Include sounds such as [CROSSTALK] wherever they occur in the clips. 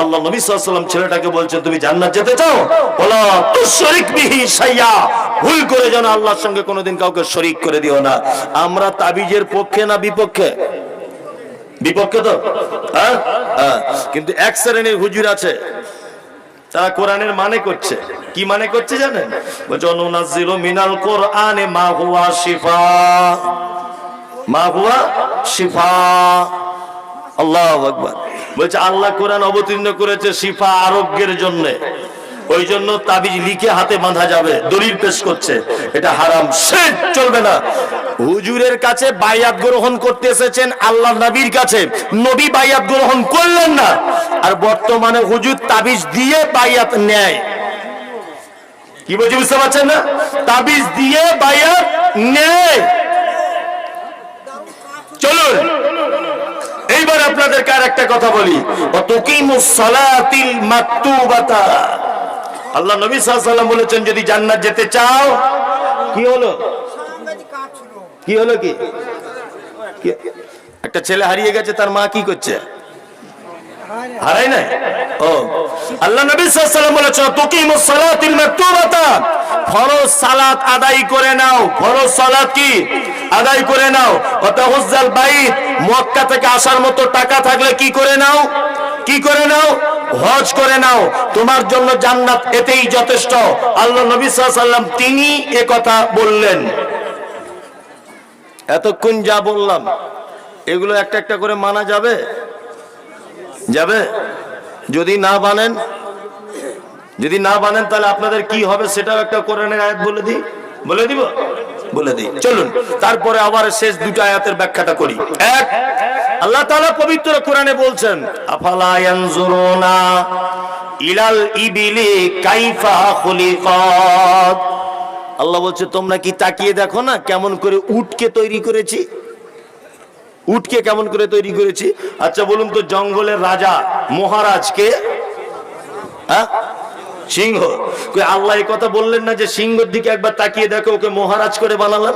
আল্লাহ নবী সাল্লাম ছেলেটাকে বলছেন তুমি জান্নাত যেতে চাও? বলা তুশরিক বিহি সাইয়া ভুল করে যেন আল্লাহর সঙ্গে কোনোদিন কাউকে শরিক করে দিও না। আমরা তাবিজের পক্ষে না বিপক্ষে? বিপক্ষে তো? হ্যাঁ? হ্যাঁ। কিন্তু এক শ্রেণির হুজুর আছে, তারা কোরআনের মানে করছে। কি মানে করছে জানেন? বলছে অনুনাজিলু মিনাল কোরআনে মা হুয়া শিফা। মা হুয়া শিফা। আল্লাহু আকবার। বলছে, আল্লাহ কোরআন অবতীর্ণ করেছে শিফা আরোগ্যের জন্য। ওই জন্য তাবিজ লিখে হাতে বাঁধা যাবে, দলিল পেশ করছে। এটা হারাম, সে চলবে না। হুজুরের কাছে বাইয়াত গ্রহণ করতে এসেছেন আল্লাহ নবীর কাছে। নবী বাইয়াত গ্রহণ করলেন না। আর বর্তমানে হুজুর তাবিজ দিয়ে বাইয়াত নেয়। কি বলছি, বুঝতে পারছেন না? তাবিজ দিয়ে বাইয়াত নেয়। চলুন। এইবার আপনাদেরকে আর একটা কথা বলি। আল্লাহ নবী সাল্লাম বলেছেন, যদি জান্নাত যেতে চাও, কি হলো? কি হলো কি- একটা ছেলে হারিয়ে গেছে, তার মা কি করছে? হারাই নাই? ও। আল্লাহ নবী সাল্লাল্লাহু বলেছেন, তুকিমুস সালাতিল মাকতুবাতা। ফরজ সালাত আদায় করে নাও। ফরজ সালাত কি? আদায় করে নাও। ওয়াতাহুজ্জাল বাইত। মক্কা থেকে আসার মতো টাকা থাকলে কি করে নাও? কি করে নাও? হজ করে নাও। তোমার জন্য জান্নাত এতেই যথেষ্ট। আল্লাহ নবী তিনি এ কথা বললেন। এতক্ষণ যা বললাম, এগুলো একটা একটা করে মানা যাবে? যাবে? যদি না বানেন, যদি না বানেন, তাহলে আপনাদের কি হবে সেটাও একটা কোরআনের আয়াত বলে দিই। বলে দিব? বলে দিই। চলুন, তারপরে আবার শেষ দুটো আয়াতের ব্যাখ্যাটা করি। এক, আল্লাহ তাআলা পবিত্র কোরআনে বলছেন, আফালা ইয়ানজুরুনা ইলাল ইবিলি কাইফা খুলিকাত? আল্লাহ বলছে, তোমরা কি তাকিয়ে দেখো না কেমন করে উটকে তৈরি করেছি? উটকে কেমন করে তৈরি করেছি? আচ্ছা বলুন তো, জঙ্গলের রাজা মহারাজকে হ্যাঁ? সিংহ। আল্লাহ এই কথা বললেন না যে সিংহর দিকে একবার তাকিয়ে দেখো, ওকে মহারাজ করে বানালাম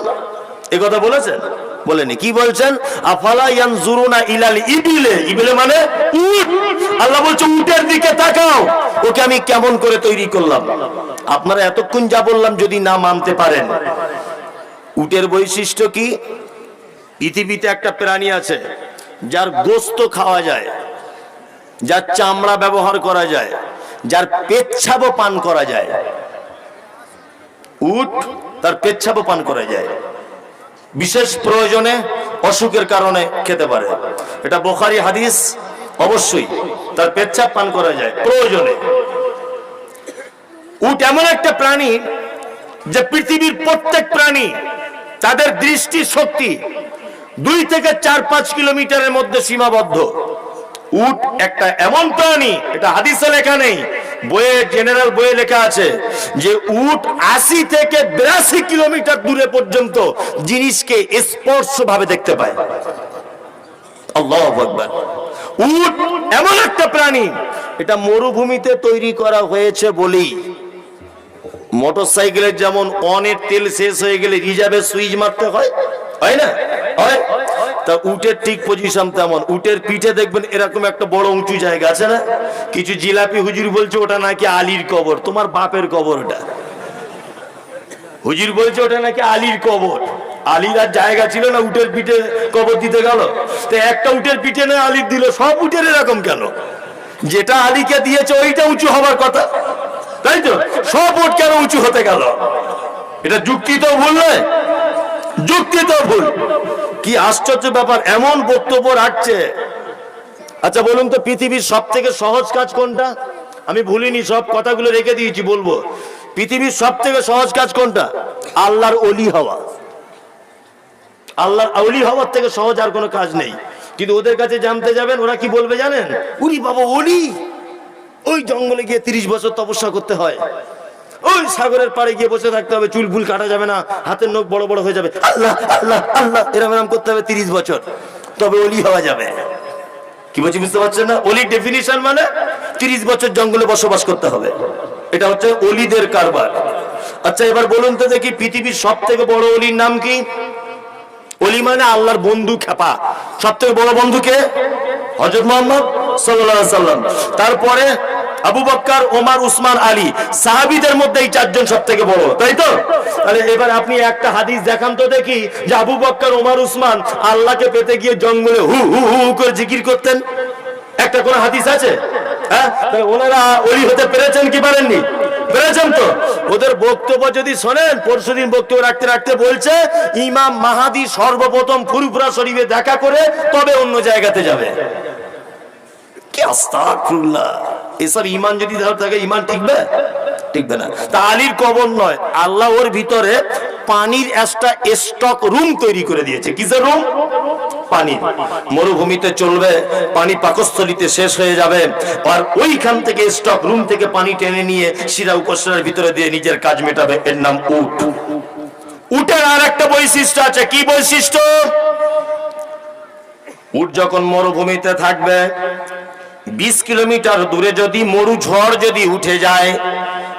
এই কথা বলেছেন? বলেনি। কি বলছেন? আফালা ইয়ানজুরুনা ইলাল ইবিলে। ইবিলে মানে উট। আল্লাহ বলছে, উটের দিকে তাকাও। ওকে আমি কেমন করে তৈরি করলাম? আপনারা এতক্ষণ যা বললাম যদি না মানতে পারেন। উটের বৈশিষ্ট্য কি? পৃথিবীতে একটা প্রাণী আছে, যার গোস্ত খাওয়া যায়, যার চামড়া ব্যবহার করা যায়, যার পেচ্ছাবও পান করা যায়। উট তার পেচ্ছাবও পান করা যায়। বিশেষ প্রয়োজনে অসুখের কারণে খেতে পারে। এটা বোখারি হাদিস, অবশ্যই তার পেচ্ছাপ পান করা যায়, প্রয়োজনে। উট এমন একটা প্রাণী যে পৃথিবীর প্রত্যেক প্রাণী তাদের দৃষ্টি শক্তি দুই থেকে চার পাঁচ কিলোমিটারের মধ্যে সীমাবদ্ধ। উট একটা এমন প্রাণী, এটা হাদিসে লেখা নেই, বইয়ে, জেনারেল বইয়ে লেখা আছে যে উট আশি থেকে বিরাশি কিলোমিটার দূরে পর্যন্ত জিনিসকে স্পর্শ ভাবে দেখতে পায়। উট এমন একটা প্রাণী, এটা মরুভূমিতে তৈরি করা হয়েছে বলেই। মোটর সাইকেলের যেমন অনের তেল শেষ হয়ে গেলে রিজার্ভে সুইচ মারতে হয় হয় না? হয় তা উটের ঠিক পজিশন তেমন। উটের পিঠে দেখবেন এরকম একটা বড় উঁচু জায়গা আছে না? কিছু জিলাপি হুজুর বলছে ওটা নাকি আলীর কবর। তোমার বাপের কবর ওটা। হুজুর বলছে ওটা নাকি আলীর কবর। আলীর আর জায়গা ছিল না, উটের পিঠে কবর দিতে গেল। তো একটা উটের পিঠে না আলীর দিল? সব উটের এরকম কেন? যেটা আলীকে দিয়েছে, ওইটা উঁচু হবার কথা। তাই তো? সব উট কেন উঁচু হতে গেল? এটা যুক্তি তো ভুল যুক্তি তো ভুল। কি আশ্চর্য ব্যাপার, এমন বক্তব্য রাখছে। আচ্ছা বলুন তো, পৃথিবীর সব থেকে সহজ কাজ কোনটা? আমি ভুলিনি, সব কথাগুলো রেখে দিয়েছি, বলব। পৃথিবীর সব থেকে সহজ কাজ কোনটা? আল্লাহর অলি হওয়া। আল্লাহর অলি হওয়ার থেকে সহজ আর কোনো কাজ নেই। কিন্তু ওদের কাছে জানতে যাবেন, ওরা কি বলবে জানেন? উনি বাবা অলি ওই জঙ্গলে গিয়ে তিরিশ বছর তপস্যা করতে হয়। ওই সাগরের পাড়ে গিয়ে বসে থাকতে হবে, চুল ফুল কাটা যাবে না, হাতের নখ বড় বড় হয়ে যাবে। আল্লাহ আল্লাহ আল্লাহ এরম এরম করতে হবে তিরিশ বছর। তবে অলি হওয়া যাবে। কি বলছি বুঝতে পারছেন না? অলির ডেফিনিশন মানে তিরিশ বছর জঙ্গলে বসবাস করতে হবে। এটা হচ্ছে অলিদের কারবার। আচ্ছা এবার বলুন তো দেখি পৃথিবীর সব থেকে বড় অলির নাম কি? অলি মানে আল্লাহর বন্ধু খেপা। সব থেকে বড় বন্ধুকে হজরত মোহাম্মদ সাল্লাম তারপরে আবু বক্কর, ওমর, উসমান, আলী, সাহাবীদের মধ্যে এই চারজন সব থেকে বড়, তাই তো? তাহলে এবার আপনি একটা হাদিস দেখান তো দেখি, যে আবু বক্কর, ওমর, উসমান আল্লাহকে পেতে গিয়ে জঙ্গলে হু হু হু করে জিকির করতেন। একটা কোন হাদিস আছে? হ্যাঁ? ওনারা হতে পেরেছেন কি পারেননি? পেরেছেন তো? ওদের বক্তব্য যদি শোনেন পরশুদিন বক্তব্য রাখতে রাখতে বলছে, ইমাম মাহাদি সর্বপ্রথম ফুরফুরা শরীফে দেখা করে তবে অন্য জায়গাতে যাবে। কি আস্তাগফিরুল্লাহ? এসব ইমান যদি থাকে ইমান টিকবে? টিকবে না। তা আলীর কবর নয়, আল্লাহ ওর ভিতরে পানির একটা স্টক রুম তৈরি করে দিয়েছে। কিসের রুম পানি। মরুভূমিতে চলবে, পানি পাকস্থলিতে শেষ হয়ে যাবে। আর ওইখান থেকে স্টক রুম থেকে পানি টেনে নিয়ে শিরা উপসরার ভিতরে দিয়ে নিজের কাজ মেটাবে। এর নাম উট। উটের আর একটা বৈশিষ্ট্য আছে। কি বৈশিষ্ট্য? উট যখন মরুভূমিতে থাকবে বিশ কিলোমিটার দূরে যদি মরু ঝড় যদি উঠে যায়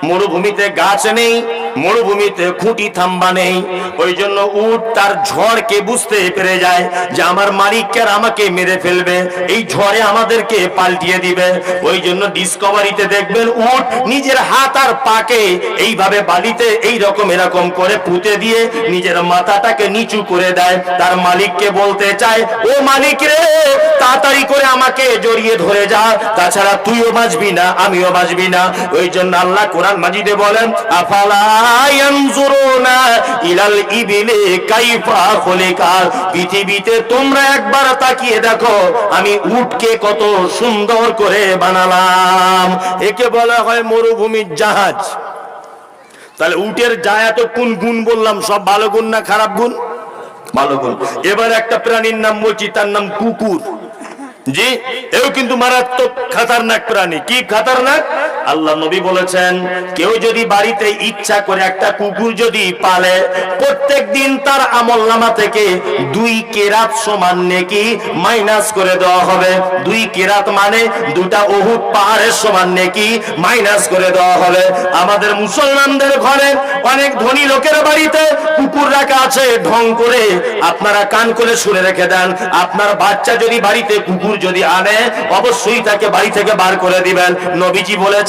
মরুভূমিতে গাছ নেই মরুভূমিতে খুঁটি থাম্বা নেই। ওই জন্য উট তার ঝড়কে বুঝতে পেরে যায় যে আমার মালিককে আমাকে মেরে ফেলবে। এই ঝড়ে আমাদেরকে পাল্টিয়ে দিবে। ওই জন্য ডিসকভারিতে দেখবেন উট নিজের হাত আর পাকে এইভাবে বালিতে এই রকম এরকম করে পুঁতে দিয়ে নিজের মাথাটাকে নিচু করে দেয়। তার মালিককে বলতে চায়, ও মালিক রে, তাড়াতাড়ি করে আমাকে জড়িয়ে ধরে যা। তাছাড়া তুইও বাঁচবি না, আমিও বাঁচবি না। ওই জন্য আল্লাহ কোরআন মাজিদে বলেন, আফালা পৃথিবীতে তোমরা একবার তাকিয়ে দেখো, আমি কত সুন্দর করে বানালাম। একে বলা হয় মরুভূমির জাহাজ। তাহলে উটের যা এত কোন গুণ বললাম, সব ভালো গুণ না খারাপ গুণ? ভালো গুণ। এবার একটা প্রাণীর নাম বলছি, তার নাম কুকুর। জি? এও কিন্তু মারাত্মক খাতারনাক প্রাণী। কি খাতারনাক? আল্লাহ নবী বলেছেন, কেউ যদি বাড়িতে ইচ্ছা করে একটা কুকুর যদি পালে প্রত্যেক দিন তার আমল নামা থেকে দুই কেরাত সমান নেকি মাইনাস করে দেওয়া হবে। দুই কেরাত মানে দুটা অহুত পাহাড়ের সমান নেকি মাইনাস করে দেওয়া হবে। আমাদের মুসলমানদের ঘরে অনেক ধনী লোকের বাড়িতে কুকুর রাখা আছে, ঢং করে আপনারা কান করে শুনে রেখে দেন। আপনার বাচ্চা যদি বাড়িতে কুকুর যদি আনে, অবশ্যই তাকে বাড়ি থেকে বার করে দিবেন। নবীজি বলেছেন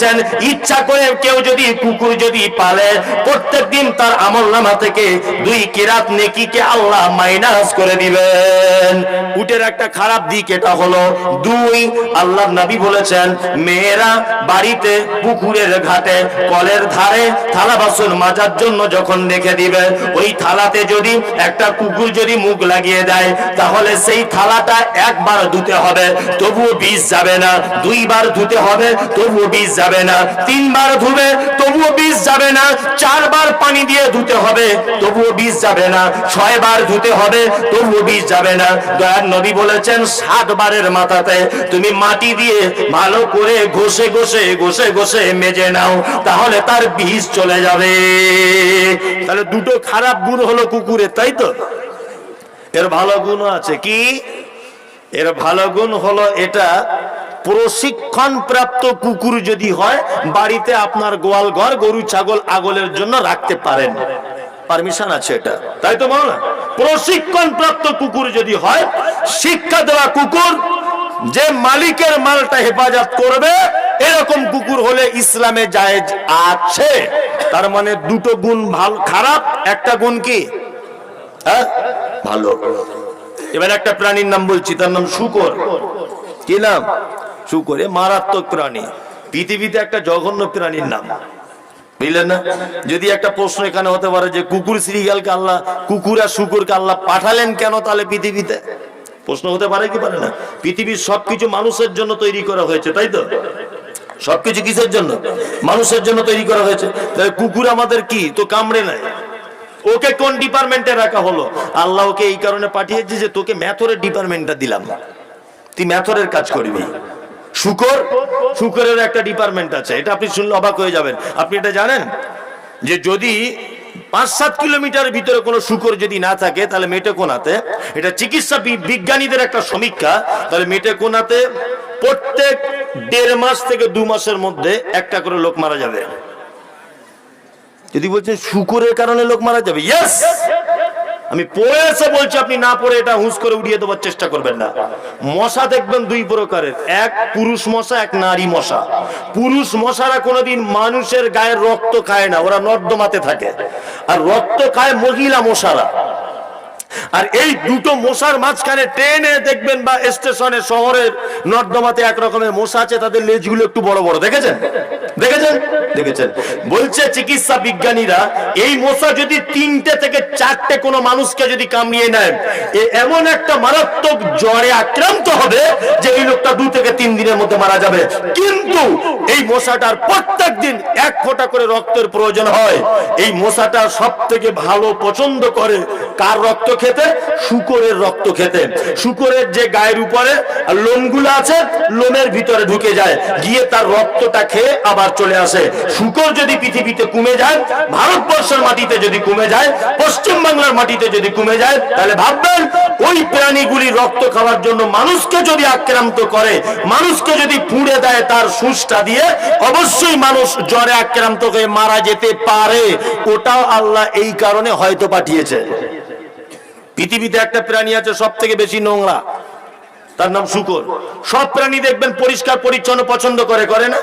ইচ্ছা করে কেউ যদি কুকুর যদি পালে প্রত্যেক দিন তার আমল নামা থেকে দুই কিরাত নেকিকে আল্লাহ মাইনাস করে দিবেন। উটের একটা খারাপ দিক এটা হলো, দুই আল্লাহ নবী বলেছেন, মেয়েরা বাড়িতে, পুকুরের ঘাটে, কলের ধারে থালা বাসন মাজার জন্য যখন রেখে দিবে, ওই থালাতে যদি একটা কুকুর যদি মুখ লাগিয়ে দেয়, তাহলে সেই থালাটা একবার ধুতে হবে, তবুও বিষ যাবে না। দুইবার ধুতে হবে, তবুও বিষ যাবে না। তিনবার ধুবে, তবুও বিষ যাবে না। চারবার পানি দিয়ে ধুতে হবে, তবুও বিষ যাবে না। ছয়বার ধুতে হবে, তবুও বিষ যাবে না। দয়ার নবী বলেছেন, সাতবারের মাথাতে তুমি মাটি দিয়ে ভালো করে ঘষে ঘষে ঘষে ঘষে মেজে নাও, তাহলে তার বিষ চলে যাবে। তাহলে দুটো খারাপ গুণ হলো কুকুরের তাই তো? এর ভালো গুণ আছে। কি? এর ভালো গুণ হলো এটা প্রশিক্ষণ প্রাপ্ত কুকুর যদি হয়, বাড়িতে আপনার গোয়াল ঘর, গরু, ছাগল, আগলের জন্য রাখতে পারেন। পারমিশন আছে এটা। তাই তো বলো না? প্রশিক্ষণ প্রাপ্ত কুকুর যদি হয়, শিক্ষা দেওয়া কুকুর যে মালিকের মালটা হেফাজত করবে, এরকম কুকুর হলে ইসলামে জায়েজ আছে। তার মানে দুটো গুণ ভালো খারাপ, একটা গুণ কি? হ্যাঁ? ভালো। এবার একটা প্রাণীর নাম বলছি, তার নাম শুকর। কি নাম? শুকর মারাত্মক প্রাণী। পৃথিবীতে একটা জঘন্য প্রাণীর নাম। বুঝলেন না? যদি একটা প্রশ্ন এখানে হতে পারে যে কুকুর শ্রীগালকে আল্লাহ, কুকুর আর শুকুরকে আল্লাহ পাঠালেন কেন তাহলে পৃথিবীতে? প্রশ্ন হতে পারে কি পারে না? পৃথিবীর সবকিছু মানুষের জন্য তৈরি করা হয়েছে, তাই তো? সবকিছু কিসের জন্য? মানুষের জন্য তৈরি করা হয়েছে। তাহলে কুকুর আমাদের কি? তো কামড়ে নাই। ওকে কোন ডিপার্টমেন্টে রাখা হলো? আল্লাহ ওকে এই কারণে পাঠিয়েছে যে তোকে ম্যাথরের ডিপার্টমেন্টটা দিলাম। তুই ম্যাথরের কাজ করবি। শুকর? শুকরের একটা ডিপার্টমেন্ট আছে। এটা আপনি শুনলে অবাক হয়ে যাবেন। আপনি এটা জানেন? যে যদি পাঁচ সাত কিলোমিটার ভিতরে কোনো শুকর যদি না থাকে, তাহলে মেটে কোনাতে? এটা চিকিৎসা বিজ্ঞানীদের একটা সমীক্ষা। তাহলে মেটে কোনাতে? প্রত্যেক দেড় মাস থেকে দু মাসের মধ্যে একটা করে লোক মারা যাবে। যদি বলছেন শুকুরের কারণে লোক মারা যাবে ইয়েস আমি পড়ে এসে বলছি, আপনি না পড়ে এটা হুঁস করে উড়িয়ে দেওয়ার চেষ্টা করবেন না। মশা দেখবেন দুই প্রকারের। এক পুরুষ মশা, এক নারী মশা। পুরুষ মশারা কোনোদিন মানুষের গায়ের রক্ত খায় না, ওরা নর্দমাতে থাকে। আর রক্ত খায় মহিলা মশারা। আর এই দুটো মশার মাঝখানে ট্রেনে দেখবেন বা স্টেশনে শহরের নর্দমাতে এক রকমের মশা আছে, তাদের লেজগুলো একটু বড় বড়, দেখেছেন? দেখেছেন? দেখেছেন। বলছে চিকিৎসা বিজ্ঞানীরা, এই মশা যদি তিনটে থেকে চারটে কোনো মানুষকে যদি কামড়িয়ে নেয় এমন একটা মারাত্মক জ্বরে আক্রান্ত হবে যে এই লোকটা দু থেকে তিন দিনের মধ্যে মারা যাবে। কিন্তু এই মশাটার প্রত্যেক দিন এক ফোঁটা করে রক্তের প্রয়োজন হয়। এই মশাটা সব থেকে ভালো পছন্দ করে কার রক্ত খেতে? শুকরের রক্ত খেতে। শুকরের যে গায়ের উপরে লোমগুলো আছে, লোমের ভিতরে ঢুকে যায়। গিয়ে তার রক্তটা খেয়ে আবার চলে আসে। শুকর যদি পৃথিবীতে কমে যায়, ভারতবর্ষের মাটিতে যদি কমে যায়, পশ্চিম বাংলার মাটিতে যদি কমে যায়, তাহলে ভাববেন, ওই প্রাণীগুলি রক্ত খাওয়ার জন্য মানুষকে যদি আক্রান্ত করে, মানুষকে যদি পুড়ে দেয় তার সুসটা দিয়ে, অবশ্যই মানুষ জ্বরে আক্রান্ত হয়ে মারা যেতে পারে। ওটাও আল্লাহ এই কারণে হয়তো পাঠিয়েছে। পৃথিবীতে একটা প্রাণী আছে সব থেকে বেশি নোংরা। তার নাম শুকর। সব প্রাণী দেখবেন পরিষ্কার, পরিচ্ছন্ন, পছন্দ করে করে না?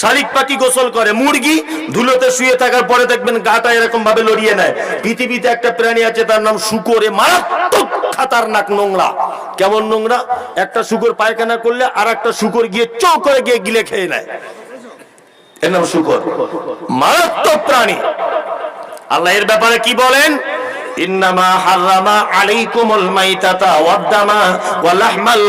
শালিক পাখি গোসল করে, মুরগি ধুলোতে শুয়ে থাকার পরে দেখবেন গাটা এরকম ভাবে লড়িয়ে নেয়। পৃথিবীতে একটা প্রাণী আছে, তার নাম শুকর, মারাত্মক খাতারনাক নোংরা। কেমন নোংরা? একটা শুকর পায়খানা করলে আর একটা শুকর গিয়ে চৌ করে গিয়ে গিলে খেয়ে নেয়। এর নাম শুকর। মারাত্মক প্রাণী। আল্লাহ এর ব্যাপারে কি বলেন? ইন্নামা হারামা আলাইকুমুল মাইতাতা ওয়াদ্দামা ওয়া লাহমাল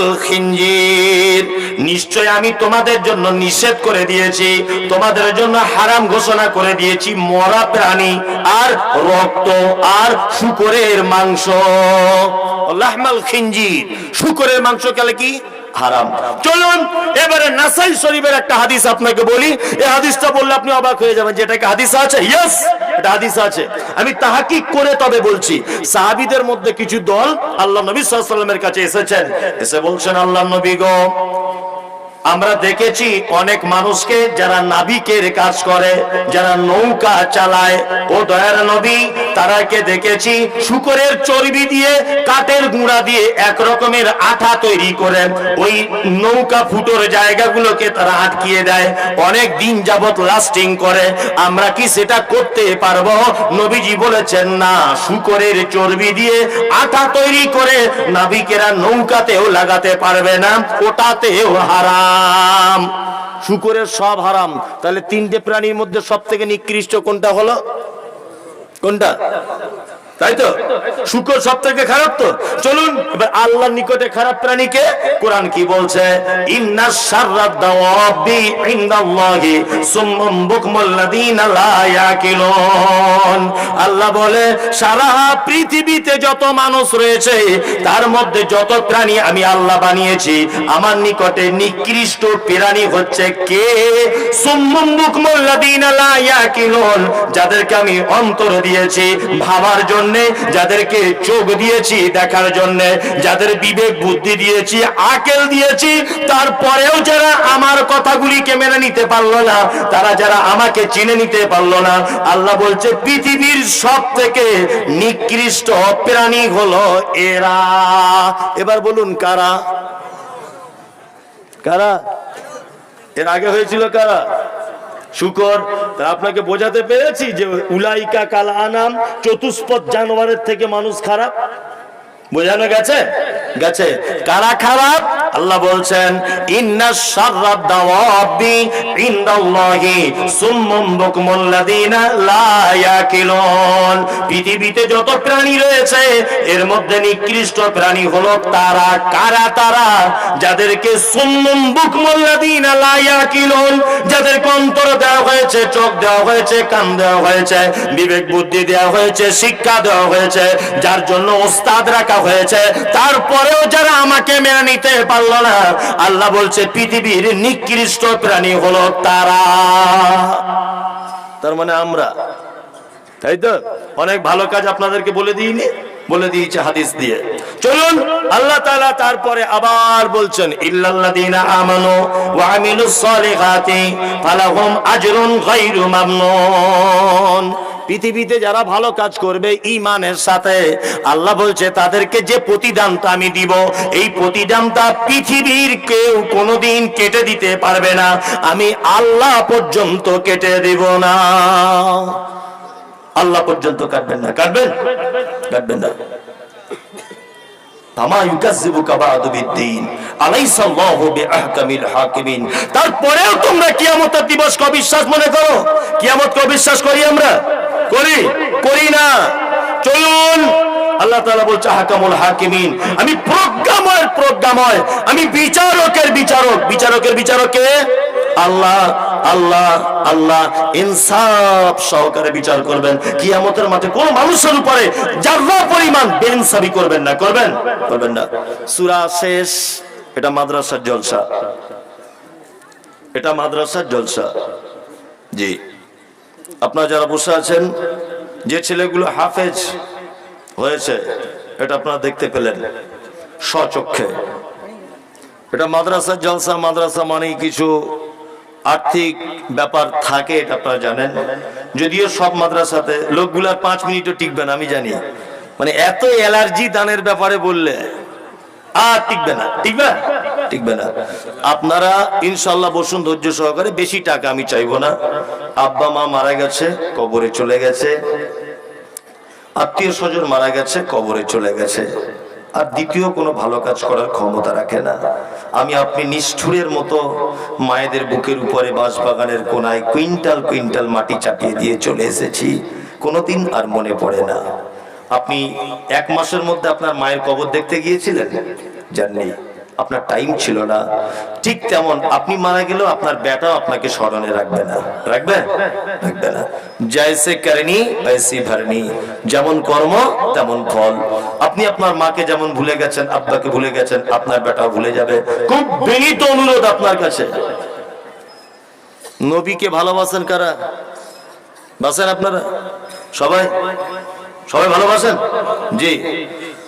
নিশ্চয় আমি তোমাদের জন্য নিষেধ করে দিয়েছি, তোমাদের জন্য হারাম ঘোষণা করে দিয়েছি, মরা প্রাণী আর রক্ত আর শুকরের মাংস। লাহমাল খিনজির। শুকরের মাংস খেলে কি? হারাম। চলুন, এবারে নাসাই শরীফের একটা হাদিস আপনাকে বলি। এই হাদিসটা বললে আপনি অবাক হয়ে যাবেন যে এটাকে হাদিস আছে। ইয়েস এটা হাদিস আছে। আমি তাহাকিক করে তবে বলছি, সাহাবিদের মধ্যে কিছু দল আল্লাহ নবী সাল্লামের কাছে এসেছেন। এসে বলছেন, আল্লাহ নবী গো আমরা দেখেছি অনেক মানুষকে যারা নাবিকের কাজ করে, যারা নৌকা চালায়। ও দয়ার নবী, তারাকে দেখেছি শুকরের চর্বি দিয়ে, কাঠের গুঁড়া দিয়ে এক রকমের আঠা তৈরি করে ওই নৌকা ফুটোর জায়গাগুলোকে তারা আটকিয়ে দেয়। অনেক দিন যাবত লাস্টিং করে। আমরা কি সেটা করতে পারব? নবীজি বলেছেন, না, শুকরের চর্বি দিয়ে আঠা তৈরি করে নাবিকেরা নৌকাতেও লাগাতে পারবে না, ওটাতেও হারাম। শুকরের সব হারাম। তাহলে তিনটে প্রাণীর মধ্যে সব থেকে নিকৃষ্ট কোনটা হলো? কোনটা? তাই তো? শুকর সব থেকে খারাপ তো? চলুন এবার আল্লাহর নিকটে খারাপ প্রাণীকে কোরআন কি বলছে? ইন্না শাররাদ দাওয়াবি ইনদাল্লাহি সুম্মাম বুকমুল্লাযিনা লা ইয়াকিলুন। আল্লাহ বলে সারা পৃথিবীতে যত মানুষ রয়েছে তার মধ্যে যত প্রাণী আমি আল্লাহ বানিয়েছি আমার নিকটে নিকৃষ্ট প্রাণী হচ্ছে কে? সুম্মাম বুকমুল্লাযিনা লা ইয়াকিলুন। যাদেরকে আমি অন্তর দিয়েছি ভাবার জন্য যাদেরকে চোখ দিয়েছি দেখার জন্য, যাদের বিবেক বুদ্ধি দিয়েছি, আকেল দিয়েছি, তারপরেও যারা আমার কথাগুলিকে মেনে নিতে পারল না, তারা যারা আমাকে চিনে নিতে পারল না, আল্লাহ বলছে, পৃথিবীর সব থেকে নিকৃষ্ট প্রাণী হলো এরা। এবার বলুন, কারা? কারা? এর আগে হয়েছিল কারা? শুকর। আপনাকে বোঝাতে পেরেছি যে উলাইকা কাল আনাম চতুষ্পদ জানোয়ারের থেকে মানুষ খারাপ। বোঝানো গেছে? গেছে। কারা খারাপ? আল্লাহ বলছেন, ইন্না শাররাদ দাওয়াবি ইনদাল্লাহি সুম্মাম বুকমুল্লাযিনা লা ইয়াকিলুন। পৃথিবীতে যত প্রাণী রয়েছে, এর মধ্যে নিকৃষ্ট প্রাণী হলো তারা। কারা তারা? যাদেরকে সুম্মাম বুকমুল্লাযিনা লা ইয়াকিলুন, যাদেরকে অন্তর দেওয়া হয়েছে, চোখ দেওয়া হয়েছে, কান দেওয়া হয়েছে, বিবেক বুদ্ধি দেওয়া হয়েছে, শিক্ষা দেওয়া হয়েছে, যার জন্য ওস্তাদ রাখা হয়েছে। তারপরেও যারা আমাকে মেনে নিতে পারল না, আল্লাহ বলছে, পৃথিবীর নিকৃষ্ট প্রাণী হলো তারা। তার মানে আমরা। তাই তো? অনেক ভালো কাজ আপনাদেরকে বলে দিইনি? বলে দিয়েছে হাদিস দিয়ে। চলুন, আল্লাহ তাআলা তারপরে আবার বলছেন, ইল্লাল্লাযীনা আমানু ওয়া আমিলুস সালিহাতি ফালাহুম আজরুন গায়রু মামনুন। পৃথিবীতে যারা ভালো কাজ করবে ইমানের সাথে, আল্লাহ বলছে, তাদেরকে যে প্রতিদানটা আমি দিব, এই প্রতিদানটা পৃথিবীর কেউ কোনোদিন কেটে দিতে পারবে না। আমি আল্লাহ পর্যন্ত কেটে দিব না। আল্লাহ পর্যন্ত কাটবেন না। কাটবেন? কাটবেন না তারপরেও তোমরা কিয়ামতের দিবসকে অবিশ্বাস মনে করো? কিয়ামতকে অবিশ্বাস করি আমরা? করি? করি না। চলুন। আল্লাহ তাআলা বলছে হাকামুল হাকিমিন। আমি প্রজ্ঞাময় প্রজ্ঞাময়। আমি বিচারকের বিচারক। বিচারকের বিচারক বিচারকে আল্লাহ আল্লাহ আল্লাহ। ইনসাফ সহকারে বিচার করবেন। কিয়ামতের মাঠে কোন মানুষের উপরে যারা পরিমাণ বেইনসাফি করবেন না, করবেন? করবেন না। সূরা শেষ, এটা মাদ্রাসার জলসা। এটা মাদ্রাসার জলসা। জি। আপনারা যারা বসে আছেন, যে ছেলেগুলো হাফেজ হয়েছে, এটা আপনারা দেখতে পেলেন স্বচক্ষে। এটা মাদ্রাসার জলসা, মাদ্রাসা মানে কিছু আর্থিক ব্যাপার থাকে, এটা আপনারা জানেন। যদিও সব মাদ্রাসাতে, লোকগুলার পাঁচ মিনিটও টিকবে না, আমি জানি। মানে এত অ্যালার্জি দানের ব্যাপারে বললে, আর টিকবে না। টিকবে? টিকবে না। আপনারা ইনশাল্লাহ বসুন ধৈর্য সহকারে, বেশি টাকা আমি চাইব না। আব্বা, মা মারা গেছে, কবরে চলে গেছে। আত্মীয় স্বজন মারা গেছে, কবরে চলে গেছে। আর দ্বিতীয় কোনো ভালো কাজ করার ক্ষমতা রাখে না। আমি আপনি নিষ্ঠুরের মতো মায়েদের বুকের উপরে বাঁশবাগানের কোনায় কুইন্টাল কুইন্টাল মাটি চাপিয়ে দিয়ে চলে এসেছি। কোনোদিন আর মনে পড়ে না। আপনি এক মাসের মধ্যে আপনার মায়ের কবর দেখতে গিয়েছিলেন? জাননি। আপনার টাইম ছিল না। ঠিক তেমন আপনি মারা গেলেও আপনার বেটাও আপনাকে স্মরণে রাখবে না। রাখবে? রাখবে না। জয়সে করেনি ऐसी ভরনি যেমন কর্ম, তেমন ফল। আপনি আপনার মাকে যেমন ভুলে গেছেন আব্বাকে ভুলে গেছেন, আপনার বেটাও ভুলে যাবে। খুব বিনীত অনুরোধ আপনার কাছে। নবীকে ভালোবাসেন কারা? বাসেন আপনারা? সবাই? সবাই ভালোবাসেন? জি।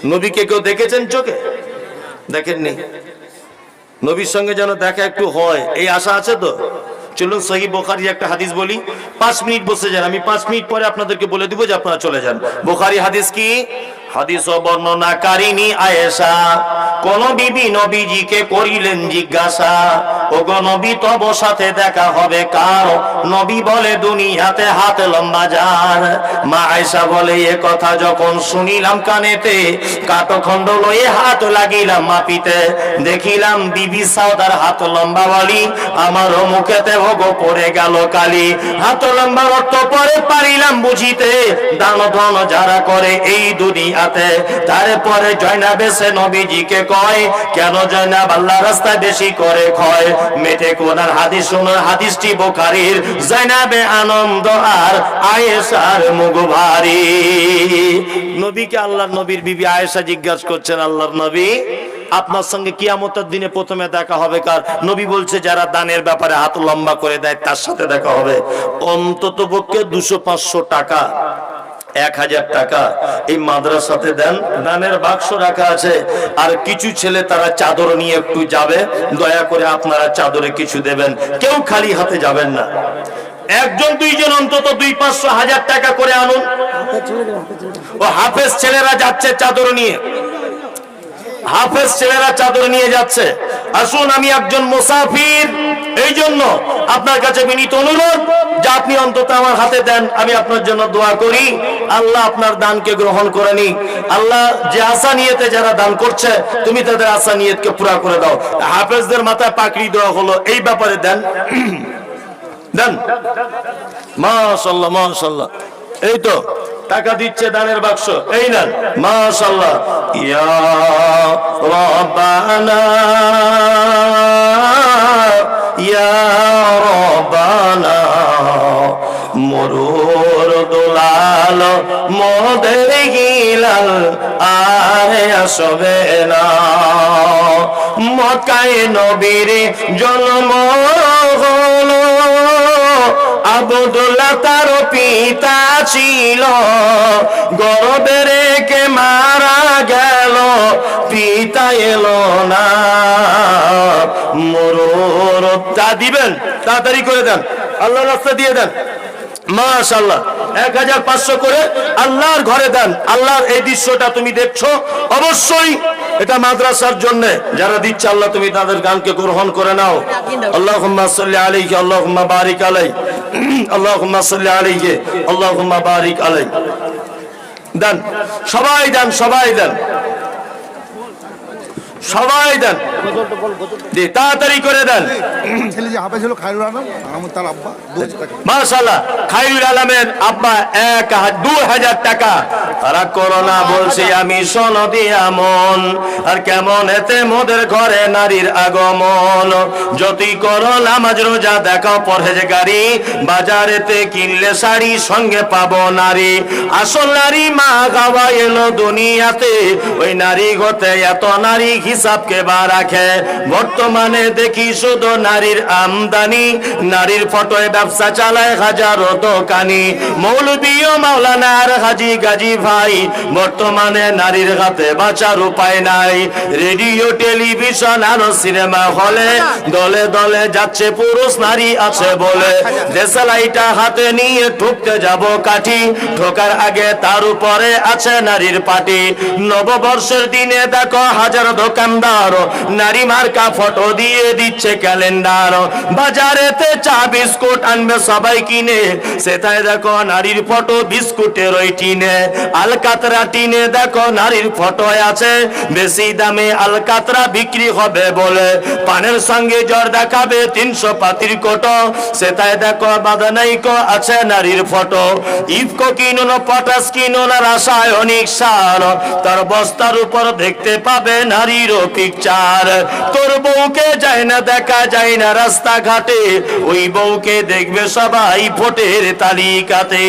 নবীকে কেউ দেখেছেন চোখে? দেখেননি? নবীর সঙ্গে যেন দেখা একটু হয়, এই আশা আছে তো? চলুন সহি বোখারি একটা হাদিস বলি। পাঁচ মিনিট বসে যান, আমি পাঁচ মিনিট পরে আপনাদেরকে বলে দিব যে আপনারা চলে যান। বোখারি হাদিস কি? হাদিস বর্ণনাকারিনী আয়েশা, কোন বিবি নবীজিকে করিলেন জিজ্ঞাসা। নবী, তব সাথে দেখা হবে কার? নবী বলে, দুনিয়াতে হাত লম্বা যার। মা আয়েশা বলে, এ কথা যখন শুনিলাম কানেতে, কাটখণ্ড লয়ে হাত লাগিলাম মাপিতে। দেখিলাম বিবি সাউদার হাত লম্বা বলি আমার মুখেতে ভোগ পড়ে গেল কালি। হাত লম্বা অর্থ পরে পারিলাম বুঝিতে, দান ধন যারা করে এই দুনিয়াতে। তারপরে জয়নাবে সে নবীজিকে কয়, কেন জয়নাব আল্লাহ রাস্তায় বেশি করে ক্ষয়? মেটে কোনার হাদিস শোনার হাদিসটি বোখারির। জয়নাবে আনন্দ আর আয়েশার মুখ ভারী নবীকে আল্লাহর নবীর বিবি আয়েশা জিজ্ঞাসা করছেন, আল্লাহর নবী, আপনার সঙ্গে কিয়ামতের দিনে প্রথমে দেখা হবে কার? নবী বলছে, যারা দানের ব্যাপারে হাত লম্বা করে দেয়, তার সাথে দেখা হবে। অন্তত পক্ষে দুশো পাঁচশো টাকা। এক হাজার টাকা। এই মাদ্রাসাতে দেন, দানের বাক্স রাখা আছে। আর কিছু ছেলে তারা চাদর নিয়ে একটু যাবে, দয়া করে আপনারা চাদরে কিছু দেবেন। কেউ খালি হাতে যাবেন না। একজন, দুইজন, অন্তত দুই পাঁচশো হাজার টাকা করে আনুন। ও হাফেজ ছেলেরা যাচ্ছে চাদর নিয়ে। হাফেজ ছেলেরা চাদর নিয়ে যাচ্ছে। আসুন, আমি একজন মুসাফির। এই জন্য আপনার কাছে বিনীত অনুরোধ যে আপনি অন্তত আমার হাতে দেন, আমি আপনার জন্য দোয়া করি। আল্লাহ আপনার দানকে গ্রহণ করে নি আল্লাহ যে আশা নিয়েতে যারা দান করছে, তুমি তাদের আশা নিয়তকে পুরা করে দাও। হাফেজদের মাথায় পাকড়ি দেওয়া হলো, এই ব্যাপারে দেন। [CLEARS THROAT] দেন। মাশাল্লাহ মাশাল্লাহ। এই তো, টাকা দিচ্ছে দানের বাক্স, এই নেন মাশাল্লাহ ইয়া রব্বানা ইয়া রব্বানা, মরুর দোলাল মোদের গিলাল, আরে আসবে না। মকায় নবীর জন্ম হলো। আবদুল্লাহ তার পিতা ছিল। গর্বে রেখে মারা গেল, পিতা এলো না। মরুর তা দিবেন, তাড়াতাড়ি করে দেন আল্লাহ রাস্তা দিয়ে দেন। মাশাল্লাহ এক হাজার পাঁচশো করে আল্লাহর ঘরে দেন। আল্লাহর এই দৃশ্যটা তুমি দেখছ? অবশ্যই এটা মাদ্রাসার জন্য। যারা দিচ্ছে আল্লাহ, তুমি তাদের গানকে গ্রহণ করে নাও। আল্লাহ আলাইহি আল্লাহ বারিক আলাই। আল্লাহ আলাইহি আল্লাহ বারিক আলাই। দেন, সবাই দেন সবাই দেন। সবাই দেন। জি, তাড়াতাড়ি করে দেন। ছেলে যে হাফেজ হলো খায়রুল আলম আমার তার আব্বা দু হাজার খাইরুল আলমের আব্বা এক দু হাজার টাকা। তারা করোনা বলছি আমি সনদি আমন আর কেমন এতে মোদের ঘরে নারীর আগমন। যতই করো নামাজ রোজা দেখাও পরহেজগারি বাজারেতে কিনলে শাড়ি সঙ্গে পাবো নারী। আসল নারী মা গাওয়া এলো দুনিয়াতে ওই নারী গতে এত নারী হিসাবকে বা রাখে। বর্তমানে দেখি শুধু নারীর আমদানি নারীর ফটোয় ব্যবসা চালায় হাজারো দোকানি। মৌলবীয় মাওলানার হাজি গাজী ভাই বর্তমানে নারীর হাতে বাঁচার উপায় নাই। রেডিও টেলিভিশন আরও সিনেমা হলে দলে দলে যাচ্ছে পুরুষ, নারী আছে বলে। দেশালাইটা হাতে নিয়ে ঠুকতে যাব কাঠি, ঠোকার আগে তার উপরে আছে নারীর পাটি। নববর্ষের দিনে দেখো হাজার দোকানদার, নারী মার্কা ফটো দিয়ে দিচ্ছে ক্যালেন্ডার। বাজারেতে চা, বিস্কুট আনবে সবাই কিনে সেটাই দেখো নারীর ফটো বিস্কুটের ওই টিনে। আলকাতরা টিনে দেখো নারীর ফটো আছে, বেশি দামে আলকাতরা বিক্রি হবে বলে। পানের সঙ্গে জ্বর দেখাবে তিনশো পাতির কোটো। সেটাই দেখো বাদানাইকো আছে নারীর ফটো। ইফকো কিনুন, পটাশ কিনুন রাসায়নিক সার। তার বস্তার উপর দেখতে পাবে নারীরও পিকচার তোর বউকে যায় না দেখা, যায় না রাস্তাঘাটে। ওই বউকে দেখবে সবাই ভোটের তালিকাতে।